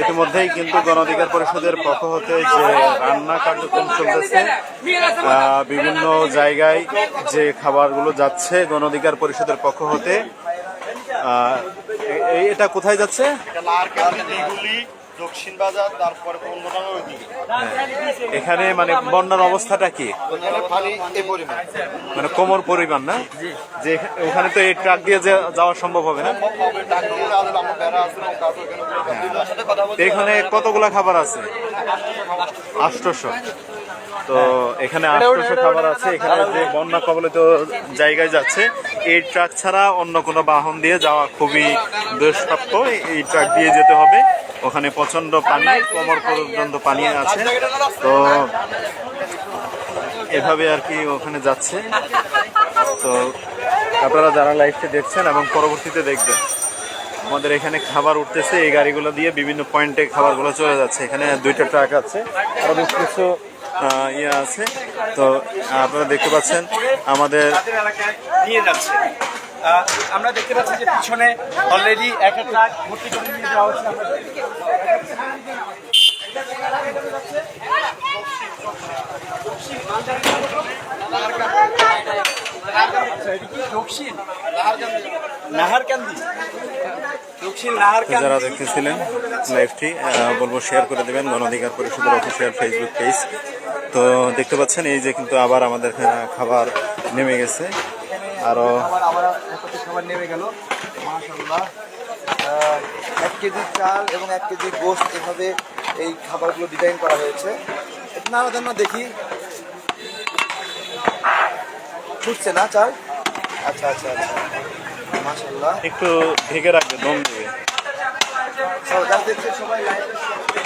ইতিমধ্যেই কিন্তু গণ অধিকার পরিষদের পক্ষ হতে যে রান্না কার্যক্রম চলতেছে আহ, বিভিন্ন জায়গায় যে খাবারগুলো যাচ্ছে গণ অধিকার পরিষদের পক্ষ হতে এটা কোথায় যাচ্ছে? দক্ষিণ বাজার তারপরে ওইদিকে। এখানে মানে বন্যার অবস্থাটা কি? পানি এই পরিমাণ। মানে কোমর পরিমাণ না? যে ওখানে তো এই ট্রাক দিয়ে যাওয়া সম্ভব হবে না? এখানে কতগুলা খাবার আছে? আষ্টশো তো এখানে আষ্টশো খাবার আছে এখানে যে বন্যা কবলিত জায়গায় যাচ্ছে এই ট্রাক ছাড়া অন্য কোনো বাহন দিয়ে যাওয়া খুবই দুষ্প্রাপ্য এই ট্রাক দিয়ে যেতে হবে। ওখানে প্রচণ্ড পানি কোমর পর্যন্ত পানি আছে। তো এভাবে আর কি ওখানে যাচ্ছে। তো আপনারা যারা লাইভটি দেখছেন এবং পরবর্তীতে দেখবেন আমাদের এখানে খাবার উঠতেছে। এই গাড়িগুলো দিয়ে বিভিন্ন পয়েন্টে খাবারগুলো চলে যাচ্ছে। এখানে দুইটা ট্রাক আছে। আরও বেশ কিছু ইয়ে আছে। তো আপনারা দেখতে পাচ্ছেন আমাদের নিয়ে যাচ্ছে। আমরা দেখতে পাচ্ছি যে পিছনে অলরেডি একটা ট্রাক ভর্তি করে নিয়ে যাওয়া হচ্ছে। আচ্ছা, যারা দেখতেছিলেন লাইভটি বলব শেয়ার করে দেবেন। গণ অধিকার পরিষদের অফিসিয়াল ফেসবুক পেজ তো দেখতে পাচ্ছেন এই যে কিন্তু আবার আমাদের খাবার নেমে গেছে। আরও আবার আবার খাবার নেমে গেল। মাশাল্লাহ এক কেজি চাল এবং এক কেজি গোস্ত এভাবে এই খাবারগুলো ডিজাইন করা হয়েছে। একটু না না দেখি। ফুটছে না চাল? আচ্ছা আচ্ছা আচ্ছা। মাশাল্লাহ একটু ঢেকে রাখবে দম দেবে। সবাই লাইভে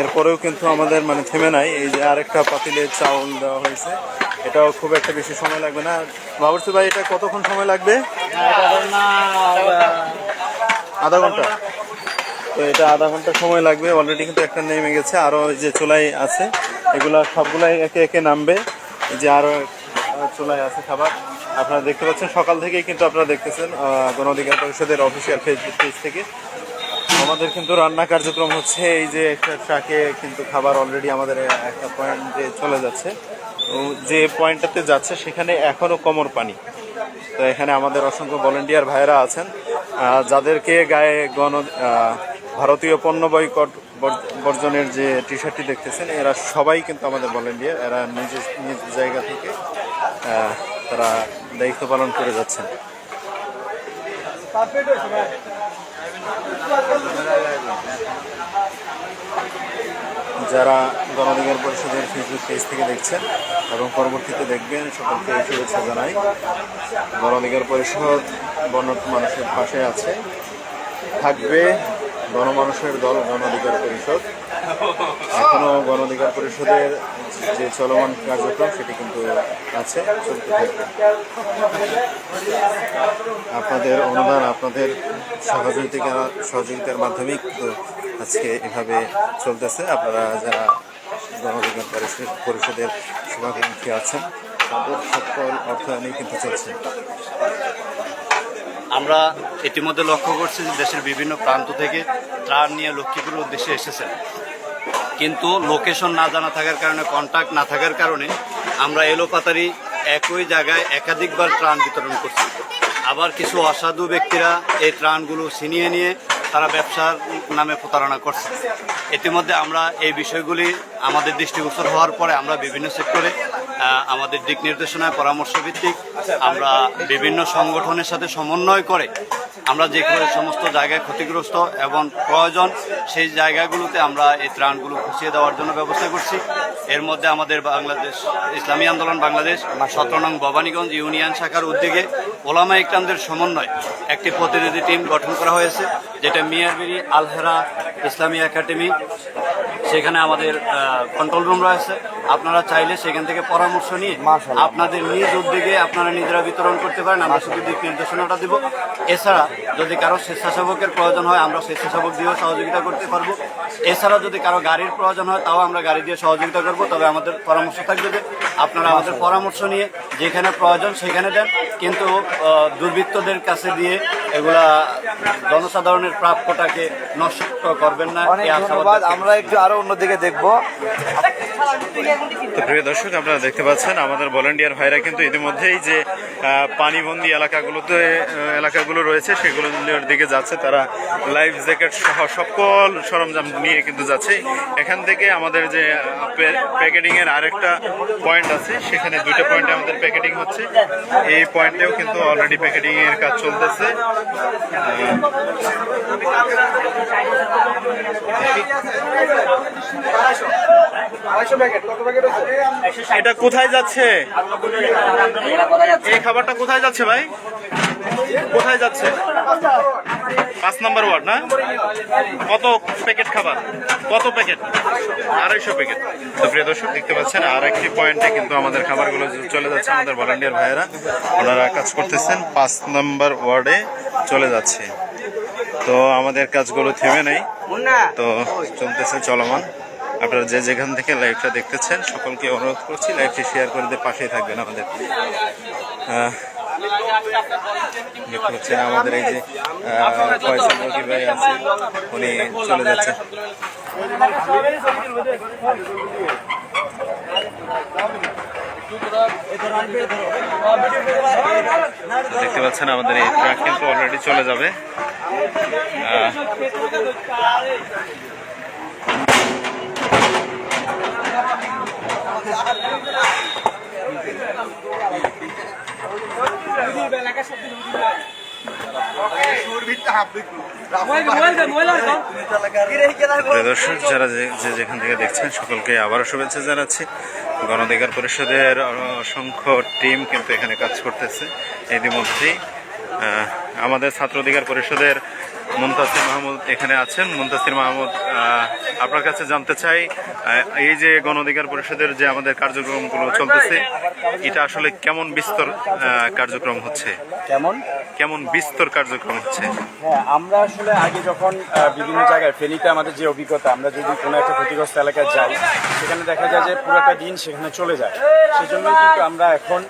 এরপরেও কিন্তু আমাদের মানে থেমে নাই। এই যে আরেকটা পাতিলে চাউল দেওয়া হয়েছে। এটাও খুব একটা বেশি সময় লাগবে না। বাবরসি ভাই, এটা কতক্ষণ সময় লাগবে? আধা ঘণ্টা। তো এটা আধা ঘণ্টা সময় লাগবে। অলরেডি কিন্তু একটা নেমে গেছে। আরও যে চুলাই আছে। এগুলা সবগুলাই একে একে নামবে। যে আরও চুলাই আছে খাবার। আপনারা দেখতে পাচ্ছেন, সকাল থেকেই কিন্তু আপনারা দেখতেছেন গণ অধিকার পরিষদের অফিসিয়াল ফেসবুক পেজ থেকে। আমাদের কিন্তু রান্না কার্যক্রম হচ্ছে এই যে একটা ট্রাকে কিন্তু খাবার অলরেডি আমাদের একটা পয়েন্টে চলে যাচ্ছে। যে পয়েন্টটাতে যাচ্ছে সেখানে এখনও কমর পানি। তো এখানে আমাদের অসংখ্য ভলেন্টিয়ার ভাইয়েরা আছেন যাদেরকে গায়ে গণ ভারতীয় পণ্য বয়কট বর- বর্জনের যে টি শার্টটি দেখতেছেন, এরা সবাই কিন্তু আমাদের ভলেন্টিয়ার এরা নিজ নিজ জায়গা থেকে তারা দায়িত্ব পালন করে যাচ্ছেন। যারা গণঅধিকার পরিষদের ফেসবুক পেজ থেকে দেখছেন এবং পরবর্তীতে দেখবেন, সকলকে শুভেচ্ছা জানাই। গণঅধিকার পরিষদ বন্যত মানুষের পাশে আছে। থাকবে গণমানুষের দল গণঅধিকার পরিষদ। এখনও গণঅধিকার পরিষদের যে চলমান কার্যক্রম সেটি কিন্তু আছে, চলতে থাকবে। আপনাদের অনুদান, আপনাদের সহযোগিতা, সহযোগিতার মাধ্যমেই কিন্তু আজকে এভাবে চলতেছে। আপনারা যারা গণঅধিকার পরিষদ পরিষদের শুভাকাঙ্ক্ষী আছেন, তাদের সকল অর্থায়নেই কিন্তু চলছে। আমরা ইতিমধ্যে লক্ষ্য করছি যে দেশের বিভিন্ন প্রান্ত থেকে ত্রাণ নিয়ে লক্ষ্মীপুরের উদ্দেশ্যে এসেছেন। কিন্তু লোকেশন না জানা থাকার কারণে কন্ট্যাক্ট না থাকার কারণে আমরা এলোপাতারি একই জায়গায় একাধিকবার ত্রাণ বিতরণ করছি। আবার কিছু অসাধু ব্যক্তিরা এই ত্রাণগুলো ছিনিয়ে নিয়ে তারা ব্যবসার নামে প্রতারণা করছে। ইতিমধ্যে আমরা এই বিষয়গুলি আমাদের দৃষ্টিগোচর হওয়ার পরে আমরা বিভিন্ন সেক্টরে আমাদের দিক নির্দেশনায় পরামর্শ ভিত্তিক আমরা বিভিন্ন সংগঠনের সাথে সমন্বয় করে আমরা যে সমস্ত জায়গায় ক্ষতিগ্রস্ত এবং প্রয়োজন, সেই জায়গাগুলোতে আমরা এই ত্রাণগুলো খুঁচিয়ে দেওয়ার জন্য ব্যবস্থা করছি। এর মধ্যে আমাদের বাংলাদেশ, ইসলামী আন্দোলন বাংলাদেশ সতেরো নং ভবানীগঞ্জ ইউনিয়ন শাখার উদ্যোগে ওলামা ইকরামদের সমন্বয় একটি প্রতিনিধি টিম গঠন করা হয়েছে, যেটা মিয়ারবিরি আলহেরা ইসলামী একাডেমি। সেখানে আমাদের কন্ট্রোল রুম রয়েছে। আপনারা চাইলে সেখান থেকে পরামর্শ নিয়ে। আপনাদের নিজ উদ্যোগে আপনারা নিজেরা বিতরণ করতে পারেন আমরা শুধু দিক নির্দেশনাটা দেবো এছাড়া যদি কারও স্বেচ্ছাসেবকের প্রয়োজন হয় আমরা স্বেচ্ছাসেবক দিয়েও সহযোগিতা করতে পারব। এছাড়া যদি কারও গাড়ির প্রয়োজন হয় তাও আমরা গাড়ি দিয়ে সহযোগিতা করব। তবে আমাদের পরামর্শ থাকবে যে আপনারা আমাদের পরামর্শ নিয়ে যেখানে প্রয়োজন সেখানে দেন। কিন্তু দুর্বৃত্তদের কাছে দিয়ে এগুলা জনসাধারণের প্রাপ্যটাকে নষ্ট করবেন না। অনেক ধন্যবাদ। আমরা একটু আরও অন্যদিকে দেখব। তো প্রিয় দর্শক আপনারা দেখতে পাচ্ছেন আমাদের ভলেন্টিয়ার ভাইরা কিন্তু ইতিমধ্যেই যে পানিবন্দী এলাকাগুলোতে এলাকাগুলো রয়েছে সেগুলোর দিকে যাচ্ছে, তারা লাইফ জ্যাকেট সহ সকল সরঞ্জাম নিয়ে কিন্তু যাচ্ছে। এখান থেকে আমাদের যে প্যাকেটিং এর আরেকটা পয়েন্ট আছে, সেখানে দুইটা পয়েন্টে আমাদের প্যাকেটিং হচ্ছে। এই পয়েন্টেও কিন্তু অলরেডি প্যাকেটিং এর কাজ চলতেছে। এটা কোথায় যাচ্ছে? এই খাবারটা কোথায় যাচ্ছে ভাই? কোথায় যাচ্ছে? পাঁচ নম্বর ওয়ার্ড, না? কত প্যাকেট খাবার? কত প্যাকেট? আড়াইশো প্যাকেট। তো প্রিয় দর্শক, দেখতে পাচ্ছেন আর একটি পয়েন্টে কিন্তু আমাদের খাবারগুলো চলে যাচ্ছে আমাদের ভলান্টিয়ার ভাইয়েরা, ওনারা কাজ করতেছেন, পাঁচ নম্বর ওয়ার্ডে চলে যাচ্ছে। তো আমাদের কাজগুলো থেমে নেই। তো চলতেছে চলমান। আপনারা যে যেখান থেকে লাইভটা দেখতেছেন, সকলকে অনুরোধ করছি লাইভটি শেয়ার করে দিয়ে পাশেই থাকবেন আমাদের। দেখতে পাচ্ছেন আমাদের এই যে ফয়সাল রকি ভাই আছে উনি চলে যাচ্ছেন। দেখতে পাচ্ছেন আমাদের এই ট্রাক কিন্তু অলরেডি চলে যাবে। দর্শক যারা যে যেখান থেকে দেখছেন, সকলকে আবারও শুভেচ্ছা জানাচ্ছি। গণধিকার পরিষদের অসংখ্য টিম কিন্তু এখানে কাজ করতেছে। ইতিমধ্যেই আমাদের ছাত্র অধিকার পরিষদের মুন্তাসির মাহমুদ এখানে আছেন। মুন্তাসির মাহমুদ আপনার কাছে জানতে চাই এই যে গণ অধিকার পরিষদের যে আমাদের কার্যক্রমগুলো চলতেছে এটা আসলে কেমন বিস্তর কার্যক্রম হচ্ছে? কেমন? কেমন বিস্তর কার্যক্রম হচ্ছে? হ্যাঁ আমরা আসলে আগে যখন বিভিন্ন জায়গায় ফেনীতে আমাদের যে অভিজ্ঞতা আমরা যদি কোনো একটা ক্ষতিগ্রস্ত এলাকায় যাই সেখানে দেখা যায় যে পুরো একটা দিন সেখানে চলে যায়। সেজন্যই কিন্তু আমরা এখন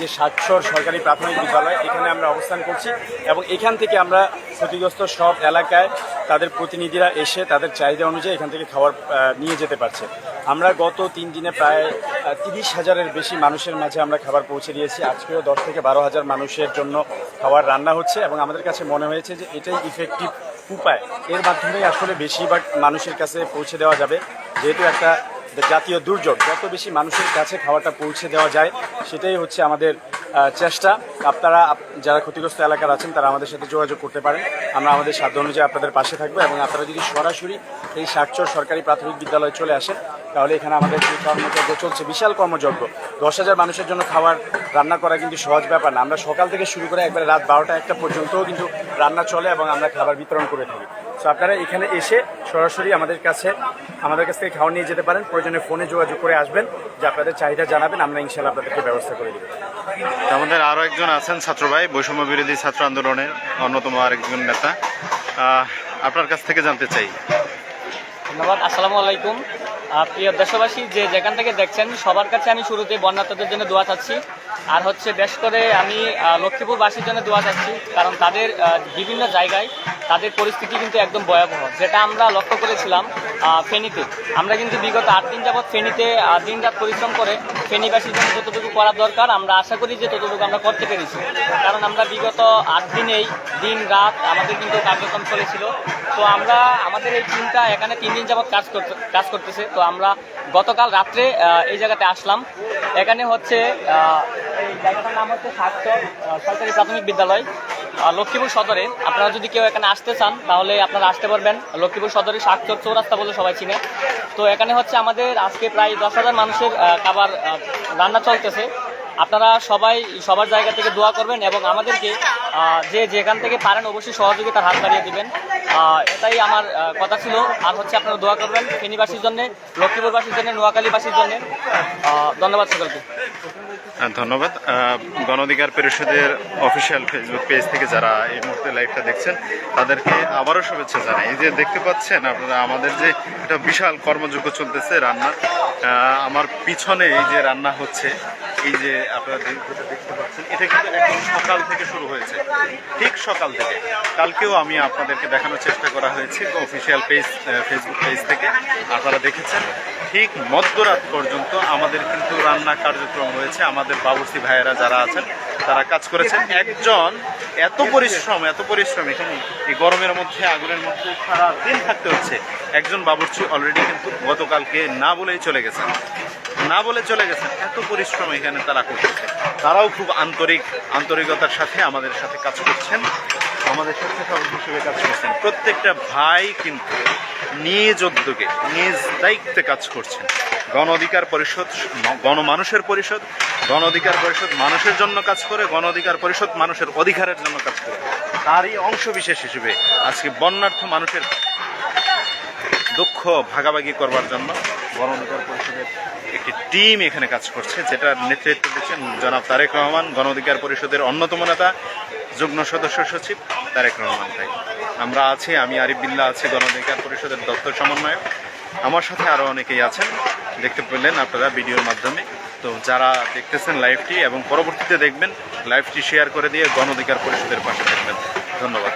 যে সাতশোর সরকারি প্রাথমিক বিদ্যালয় এখানে আমরা অবস্থান করছি এবং এখান থেকে আমরা ক্ষতিগ্রস্ত সব এলাকায় তাদের প্রতিনিধিরা এসে তাদের চাহিদা অনুযায়ী এখান থেকে খাবার নিয়ে যেতে পারছে। আমরা গত তিন দিনে প্রায় তিরিশ হাজারের বেশি মানুষের মাঝে আমরা খাবার পৌঁছে দিয়েছি। আজকেও দশ থেকে বারো হাজার মানুষের জন্য খাবার রান্না হচ্ছে এবং আমাদের কাছে মনে হয়েছে যে এটাই ইফেক্টিভ উপায়। এর মাধ্যমে আসলে বেশিরভাগ মানুষের কাছে পৌঁছে দেওয়া যাবে। যেহেতু একটা জাতীয় দুর্যোগ, যত বেশি মানুষের কাছে খাওয়াটা পৌঁছে দেওয়া যায়, সেটাই হচ্ছে আমাদের চেষ্টা। আপনারা, আপ- যারা ক্ষতিগ্রস্ত এলাকার আছেন, তারা আমাদের সাথে যোগাযোগ করতে পারেন। আমরা আমাদের সাধ্য অনুযায়ী আপনাদের পাশে থাকব এবং আপনারা যদি সরাসরি এই সাতচর সরকারি প্রাথমিক বিদ্যালয়ে চলে আসেন, তাহলে এখানে আমাদের যে কর্মযজ্ঞ চলছে, বিশাল কর্মযজ্ঞ। দশ হাজার মানুষের জন্য খাবার রান্না করা কিন্তু সহজ ব্যাপার না। আমরা সকাল থেকে শুরু করে একবারে রাত বারোটা একটা পর্যন্তও কিন্তু রান্না চলে এবং আমরা খাবার বিতরণ করে থাকি। সো আপনারা এখানে এসে সরাসরি আমাদের কাছে আমাদের কাছ থেকে খাবার নিয়ে যেতে পারেন। প্রয়োজনে ফোনে যোগাযোগ করে আসবেন যে আপনাদের চাহিদা জানাবেন আমরা ইনশাল্লাহ আপনাদেরকে ব্যবস্থা করে দেবো। আমাদের আরও একজন আছেন ছাত্র ভাই বৈষম্য বিরোধী ছাত্র আন্দোলনের অন্যতম আরেকজন নেতা। আপনার কাছ থেকে জানতে চাই। ধন্যবাদ আসসালামু আলাইকুম। প্রিয় দেশবাসী যে যেখান থেকে দেখছেন সবার কাছে আমি শুরুতে বন্যাতাদের জন্য দোয়া চাচ্ছি। আর হচ্ছে বেশ করে আমি লক্ষ্মীপুরবাসীর জন্য দোয়া চাচ্ছি কারণ তাদের বিভিন্ন জায়গায় তাদের পরিস্থিতি কিন্তু একদম ভয়াবহ। যেটা আমরা লক্ষ্য করেছিলাম ফেনীতে। আমরা কিন্তু বিগত আট দিন যাবৎ ফেনীতে আহ, দিনরাত পরিশ্রম করে ফেনীবাসীর জন্য যতটুকু করা দরকার আমরা আশা করি যে ততটুকু আমরা করতে পেরেছি। কারণ আমরা বিগত আট দিনেই দিন রাত আমাদের কিন্তু কার্যক্রম চলেছিল। তো আমরা আমাদের এই টিমটা এখানে তিন দিন যাবৎ কাজ করতে কাজ করতেছে। তো আমরা গতকাল রাত্রে এই জায়গাতে আসলাম। এখানে হচ্ছে জায়গাটার নাম হচ্ছে আহ, সরকারি প্রাথমিক বিদ্যালয়। লক্ষ্মীপুর সদরে। আপনারা যদি কেউ এখানে আসতে চান তাহলে আপনারা আসতে পারবেন। লক্ষ্মীপুর সদরে সাতচর চৌরাস্তা বলে সবাই চিনে। তো এখানে হচ্ছে আমাদের আজকে প্রায় দশ হাজার মানুষের খাবার রান্না চলতেছে। আপনারা সবাই সবার জায়গা থেকে দোয়া করবেন এবং আমাদেরকে যে যেখান থেকে পারেন অবশ্যই সহযোগিতার হাত বাড়িয়ে দিবেন। এটাই আমার কথা ছিল। আর হচ্ছে আপনারা দোয়া করবেন ফেনীবাসীর জন্য লক্ষ্মীপুরবাসীর জন্য নোয়াখালীবাসীর জন্য। ধন্যবাদ সকলকে। ধন্যবাদ। আহ, গণ অধিকার পরিষদের অফিসিয়াল ফেসবুক পেজ থেকে যারা এই মুহূর্তে লাইভটা দেখছেন তাদেরকে আবারও শুভেচ্ছা জানাই। এই যে দেখতে পাচ্ছেন আপনারা আমাদের যে একটা বিশাল কর্মযোগ্য চলতেছে রান্না আমার পিছনে এই যে রান্না হচ্ছে এই যে আপনারা দেখতে পাচ্ছেন এটা কিন্তু একদম সকাল থেকে শুরু হয়েছে। ঠিক সকাল থেকে। কালকেও আমি আপনাদেরকে দেখানোর চেষ্টা করা হয়েছে অফিসিয়াল পেজ ফেসবুক পেজ থেকে। আপনারা দেখেছেন। ঠিক মধ্যরাত পর্যন্ত আমাদের কিন্তু রান্না কার্যক্রম হয়েছে। আমাদের বাবুর্চি ভাইয়েরা যারা আছেন, তারা কাজ করেছেন। একজন এত পরিশ্রম এত পরিশ্রম এখানে, এই গরমের মধ্যে, আগুনের মধ্যে সারা দিন থাকতে হচ্ছে। একজন বাবুর্চি অলরেডি কিন্তু গতকালকে না বলেই চলে গেছেন। না বলে চলে গেছেন, এত পরিশ্রম এখানে তারা করতেছে। তারাও খুব আন্তরিক, আন্তরিকতার সাথে আমাদের সাথে কাজ করছেন। আমাদের স্বেচ্ছাসেবক হিসেবে কাজ করছেন। প্রত্যেকটা ভাই কিন্তু নিজ উদ্যোগে, নিজ দায়িত্বে কাজ করছেন। গণ অধিকার পরিষদ গণমানুষের পরিষদ, গণ অধিকার পরিষদ মানুষের জন্য কাজ করে, গণ অধিকার পরিষদ মানুষের অধিকারের জন্য কাজ করে। তারই অংশ বিশেষ হিসেবে আজকে বন্যার্থ মানুষের দুঃখ ভাগাভাগি করবার জন্য গণ অধিকার পরিষদের একটি টিম এখানে কাজ করছে, যেটার নেতৃত্ব দিচ্ছেন জনাব তারেক রহমান গণ অধিকার পরিষদের অন্যতম নেতা, যুগ্ম সদস্য সচিব তারেক রহমান ভাই। আমরা আছি, আমি আরিফ বিল্লা আছি গণ অধিকার পরিষদের দপ্তর সমন্বয়ক। আমার সাথে আরও অনেকেই আছেন, দেখতে পেলেন আপনারা ভিডিওর মাধ্যমে। তো যারা দেখতেছেন লাইভটি এবং পরবর্তীতে দেখবেন, লাইভটি শেয়ার করে দিয়ে গণ অধিকার পরিষদের পাশে থাকবেন। ধন্যবাদ।